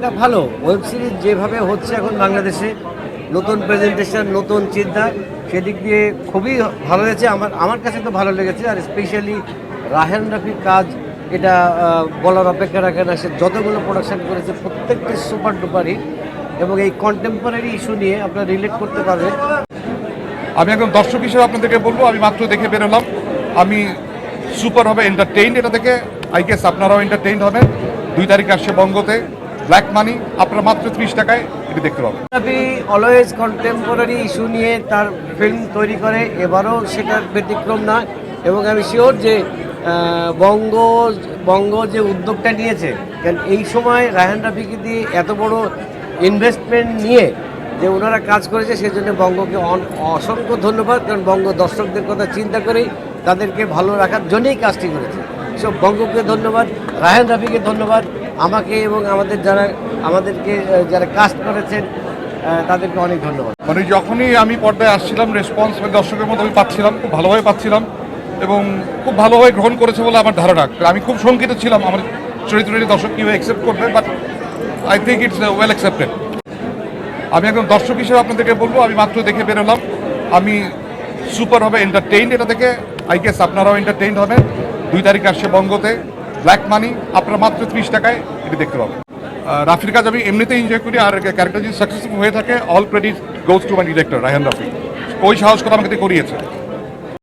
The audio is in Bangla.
এটা ভালো। ওয়েব সিরিজ যেভাবে হচ্ছে এখন বাংলাদেশে, নতুন প্রেজেন্টেশন নতুন চিন্তা, সেদিক দিয়ে খুবই ভালো হয়েছে আমার আমার কাছে তো ভালো লেগেছে, আর স্পেশালি রাহেন রাফির কাজ, এটা বলার অপেক্ষা রাখে না। সে যতগুলো প্রোডাকশান করেছে, প্রত্যেকটি সুপার ডুপার হিট এবং এই কন্টেম্পোরারি ইস্যু নিয়ে আপনারা রিলেট করতে পারবেন। আমি একজন দর্শক হিসেবে আপনাদেরকে বলব, আমি মাত্র দেখে বেরোলাম আমি সুপার হবে এন্টারটেইন এটা থেকে আই গেস আপনারাও এন্টারটেইন হবেন। দুই তারিখ আসছে বঙ্গতে। ব্ল্যাক মানি আপনারা মাত্র ত্রিশ টাকায় এটি দেখতে পাবেন। অলওয়েজ কন্টেম্পোরারি ইস্যু নিয়ে তার ফিল্ম তৈরি করে, এবারও সেটার ব্যতিক্রম না এবং আমি শিওর যে বঙ্গ বঙ্গ যে উদ্যোগটা নিয়েছে কারণ এই সময় রায়হান রাফিকে দিয়ে এত বড় ইনভেস্টমেন্ট নিয়ে যে ওনারা কাজ করেছে, সেজন্য বঙ্গকে অন- অসংখ্য ধন্যবাদ। কারণ বঙ্গ দর্শকদের কথা চিন্তা করেই তাদেরকে ভালো রাখার জন্যই কাজটি করেছে। সব বঙ্গকে ধন্যবাদ, রায়হান রাফিকে ধন্যবাদ। আমাকে এবং আমাদের যারা, আমাদেরকে যারা কাস্ট করেছেন তাদেরকে অনেক ধন্যবাদ। মানে যখনই আমি পর্দায় আসছিলাম রেসপন্স দর্শকের মতো আমি পাচ্ছিলাম, খুব ভালোভাবে পাচ্ছিলাম এবং খুব ভালোভাবে গ্রহণ করেছে বলে আমার ধারণা। আমি খুব শঙ্কিত ছিলাম, আমার চরিত্রটি দর্শক কীভাবে অ্যাকসেপ্ট করবে but I think it's well accepted আমি একজন দর্শক হিসেবে আপনাদেরকে বলব, আমি মাত্র দেখে বেরোলাম আমি সুপার হবে এন্টারটেইন এটা থেকে আই গেস আপনারাও এন্টারটেইন হবেন। দুই তারিখ আসছে বঙ্গতে। ব্ল্যাক মানি আপনারা মাত্র ত্রিশ টাকায় এটি দেখতে পাবেন। রাফির কাজ আমি এমনিতেই এনজয় করি আর ক্যারেক্টার যদি সাকসেসফুল হয়ে থাকে all credit goes to my director Raihan Rafi ওই সাহস কথা আমাকে করিয়েছে।